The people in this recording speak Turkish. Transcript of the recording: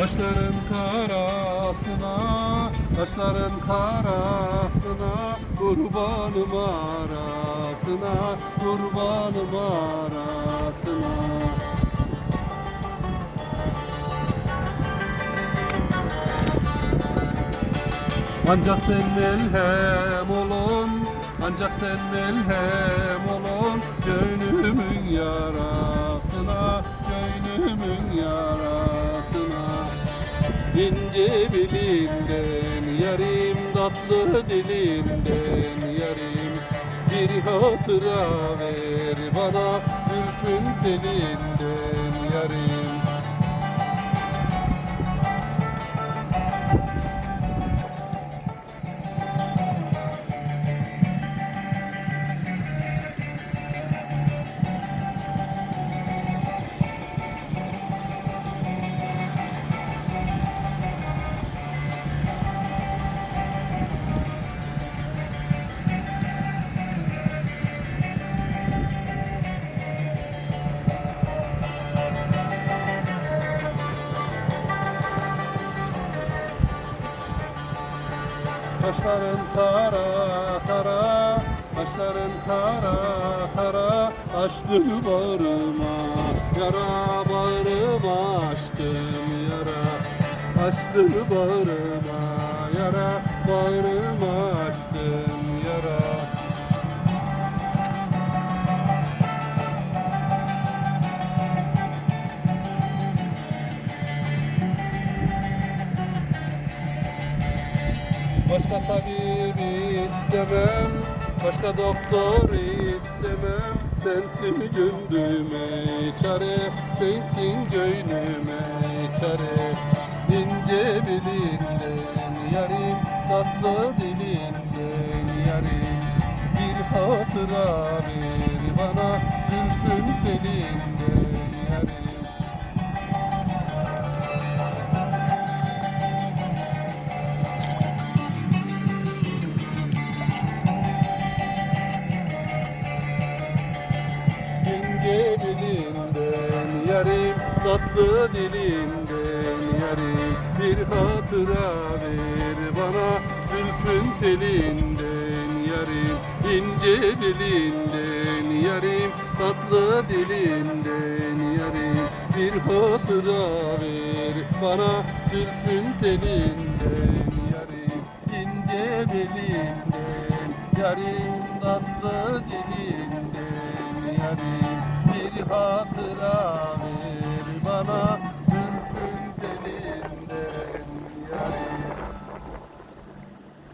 Taşların karasına, taşların karasına Kurbanım arasına, kurbanım arasına. Ancak sen melhem olun Ancak sen melhem olun Gönlümün yarasına Gönlümün yarasına İnce belinden yarim Tatlı dilinden yarim Bir hatıra ver bana Gülfün telinden yarim Kaşların kara kara Kaşların kara kara Açtın bağrıma Yara bağrıma açtım yara Açtın bağrıma Yara bağrıma Başka tabip istemem Başka doktor istemem. Sensin gönlüme çare Sensin gönlüme çare. İnce belinden yarim Tatlı dilinden yarim. Bir hatıra ver bana İnce dilinden yarim Tatlı dilinden yarim Bir hatıra ver bana. Zülfün telinden yarim İnce dilinden yarim Tatlı dilinden yarim Bir hatıra ver bana. Zülfün telinden yarim İnce belinden yarim Tatlı hatıra